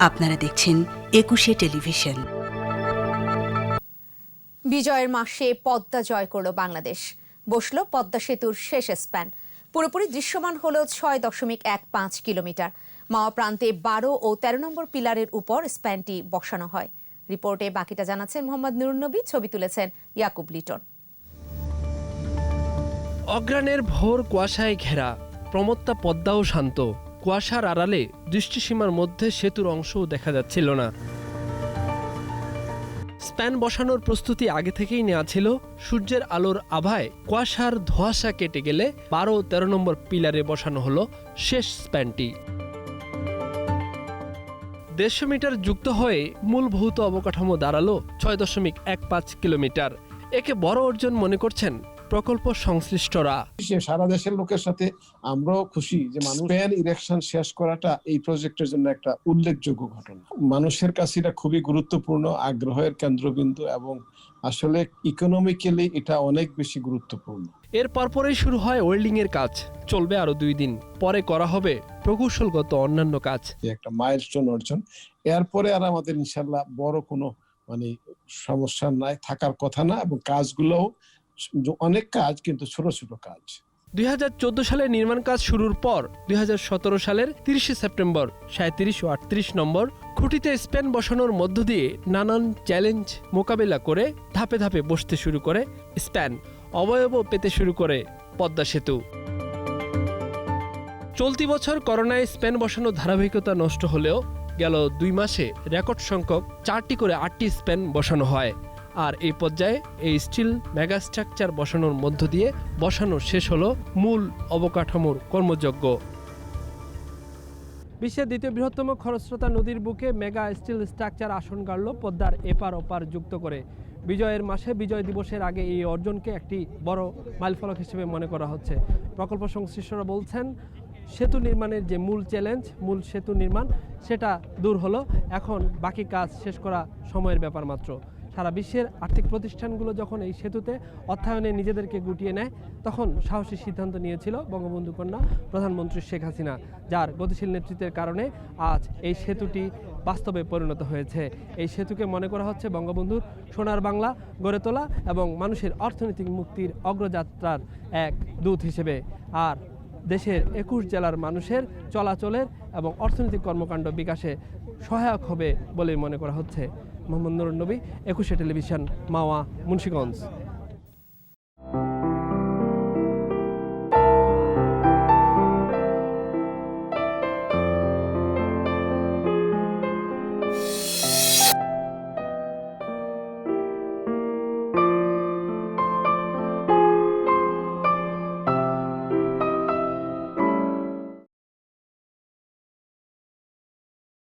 আপনারা দেখছেন একুশে টেলিভিশন। বিজয়ের মাসে পদ্মা জয় করল বাংলাদেশ। বসল পদ্মা সেতুর শেষ স্প্যান। পুরোপুরি দৃশ্যমান হল ছয় দশমিক এক পাঁচ কিলোমিটার। মাওয়া প্রান্তে বারো ও তেরো নম্বর পিলারের উপর স্প্যানটি বসানো হয়। রিপোর্টে বাকিটা জানাচ্ছেন মোহাম্মদ নুরুন্নবী ছবি তুলেছেন ইয়াকুব লিটন। অগ্রাণের ভোর কুয়াশায় ঘেরা প্রমত্তা পদ্মাও শান্ত। কুয়াশার আড়ালে দৃষ্টিসীমার মধ্যে সেতুর অংশও দেখা যাচ্ছিল না। স্প্যান বসানোর প্রস্তুতি আগে থেকেই নেওয়া ছিল। সূর্যের আলোর আভায় কুয়াশার ধোঁয়াশা কেটে গেলে বারো তেরো নম্বর পিলারে বসানো হলো শেষ স্প্যানটি। দেড়শো মিটার যুক্ত হয়ে মূল ভৌত অবকাঠামো দাঁড়াল ছয় দশমিক এক পাঁচ কিলোমিটার। একে বড় অর্জন মনে করছেন প্রকল্প সংশ্লিষ্টরা। সারা দেশের লোকের সাথে আমরাও খুশি যে মানুষ ইলেকশন শেষ করাটা এই প্রজেক্টের জন্য একটা উল্লেখযোগ্য ঘটনা। মানুষের কাছে এটা খুবই গুরুত্বপূর্ণ আগ্রহের কেন্দ্রবিন্দু এবং আসলে ইকোনমিক্যালি এটা অনেক বেশি গুরুত্বপূর্ণ। এর পরপরই শুরু হয় ওয়েল্ডিং এর কাজ। চলবে আরও দুই দিন। পরে করা হবে প্রকৌশলগত অন্যান্য কাজ। একটা মাইলস্টোন অর্জন। এরপরে আর আমাদের ইনশাল্লাহ বড় কোনো মানে সমস্যা নাই থাকার কথা না এবং কাজগুলোও অনেক কাজ, কিন্তু ছোট ছোট কাজ। দুই হাজার চোদ্দ সালে নির্মাণ কাজ শুরুর পর দুই হাজার সতেরো সালের তিরিশে সেপ্টেম্বর, সাঁত্রিশ ও আটত্রিশ নম্বর খুঁটিতে স্পেন বসানোর মধ্য দিয়ে নানান চ্যালেঞ্জ মোকাবেলা করে ধাপে ধাপে বসতে শুরু করে স্প্যান অবয়ব পেতে শুরু করে পদ্মা সেতু। চলতি বছর করোনায় স্প্যান বসানো ধারাবাহিকতা নষ্ট হলেও গেল দুই মাসে রেকর্ড সংখ্যক চারটি করে আটটি স্প্যান বসানো হয়। আর এই পর্যায়ে এই স্টিল মেগা স্ট্রাকচার বসানোর মধ্য দিয়ে বসানো শেষ হলো মূল অবকাঠামোর কর্মযজ্ঞ। বিশ্বের দ্বিতীয় বৃহত্তম খরস্রোতা নদীর বুকে মেগা স্টিল স্ট্রাকচার আসন গাড়ল পদ্মার এপার ওপার যুক্ত করে। বিজয়ের মাসে বিজয় দিবসের আগে এই অর্জনকে একটি বড় মাইলফলক হিসেবে মনে করা হচ্ছে। প্রকল্প সংশ্লিষ্টরা বলছেন, সেতু নির্মাণের যে মূল চ্যালেঞ্জ, মূল সেতু নির্মাণ, সেটা দূর হলো। এখন বাকি কাজ শেষ করা সময়ের ব্যাপার মাত্র। সারা বিশ্বের আর্থিক প্রতিষ্ঠানগুলো যখন এই সেতুতে অর্থায়নে নিজেদেরকে গুটিয়ে নেয়, তখন সাহসী সিদ্ধান্ত নিয়েছিল বঙ্গবন্ধু কন্যা প্রধানমন্ত্রী শেখ হাসিনা, যার গতিশীল নেতৃত্বের কারণে আজ এই সেতুটি বাস্তবে পরিণত হয়েছে। এই সেতুকে মনে করা হচ্ছে বঙ্গবন্ধুর সোনার বাংলা গড়ে তোলা এবং মানুষের অর্থনৈতিক মুক্তির অগ্রযাত্রার এক দূত হিসেবে। আর দেশের একুশ জেলার মানুষের চলাচলের এবং অর্থনৈতিক কর্মকাণ্ড বিকাশে সহায়ক হবে বলে মনে করা হচ্ছে। মোহাম্মদ নুরুল নবী একুশে টেলিভিশন, মাওয়া, মুন্সীগঞ্জ।